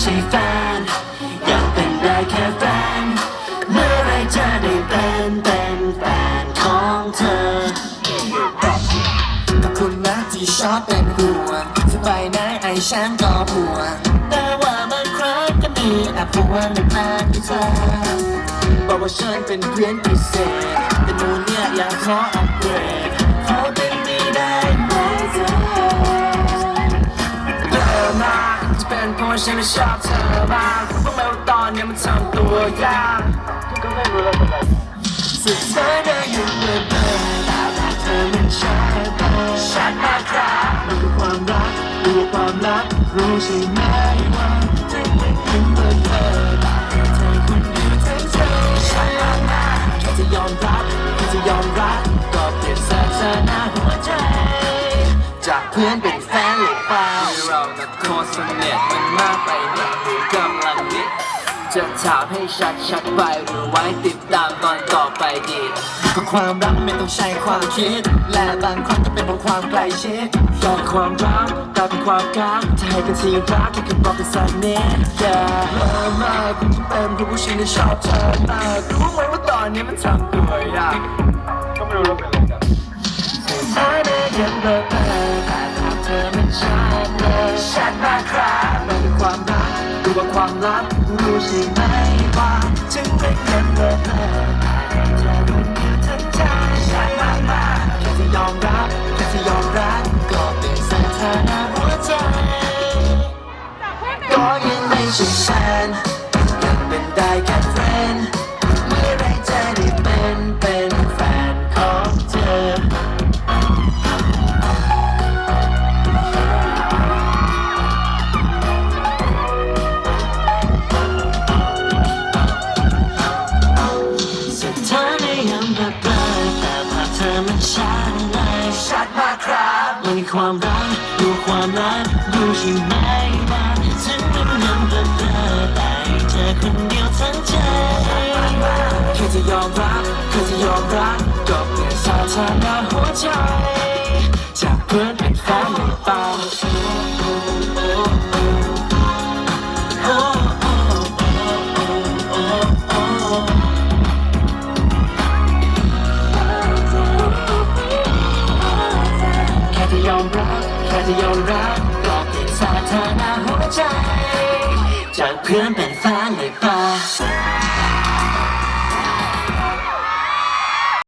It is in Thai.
ใช่แฟน อยังเป็นได้แค่แฟน เมื่อไรจะได้เป็นเป็นแฟนของเธอขอบคุณนะที่ชอบเป็นห่วงจะไปไหนไอ้ฉันก็ห่วงแต่ว่าบางครั้งก็มีแอบห่วงในแฟนที่เธอบอกว่าฉันเป็นเพื่อนพิเศษแต่หนูเนี่ยอยากขออัปเกรด ว่าฉันไม่ชอบเธอมากเพราะแม้ว่าตอนนี้มันทำตัวยากก็ไม่รู้แล้วเป็นไรสุดท้ายได้อยู่เมื่อเดิมแต่ถ้าเธอไม่ใช่เบอร์ฉันมาครับมันคือความรักดูความลับรู้ใช่ไหมว่าจะไม่ถึงเบอร์เธอแต่เธอคนเดียวทั้งใจฉันมามาแค่จะยอมรับแค่จะยอมรับก็เปลี่ยนสถานะหัวใจ จากเพื่อนเป็นแฟนหรือเปล่า เรานัดโคตรสนิทมันมากไปนิดหรือกำลังนิดจะถามให้ชัดๆไปหรือไว้ติดตามตอนต่อไปดีก็ความรักไม่ต้องใช้ความคิด และบางครั้งก็เป็นเพราะความใกล้ชิดตอนความรักกลายเป็นความกักจะให้กันทีรักแค่คือบอกกันสักนิดอย่าเลิกมากคุณจะเป็นเพราะว่าฉันได้ชอบเธอมากรู้ไหมว่าตอนนี้มันทำตัวยากก็ไม่รู้ว่าเป็นอะไรกัน รับรู้ใช่ไหมว่าฉันเป็นยังเบลอเบลอแต่เธอคนเดียวทั้งใจฉันมากมาแค่จะยอมรับแค่จะยอมรักก็เป็นสถานะหัวใจ ก็ยังไม่ใช่ฉันยังเป็นได้แค่ ความรักดูความรักดูใช่ไหมว่าฉันมันยังเบลอเบลอแต่เธอคนเดียวทั้งใจแค่จะยอมรักแค่จะยอมรักก็เปลี่ยนสถานะหัวใจ มรับแค่จะยอมรับก็เป็นสถารณหัวใจ จากเพื่อนเป็นแฟนเลยป่ะ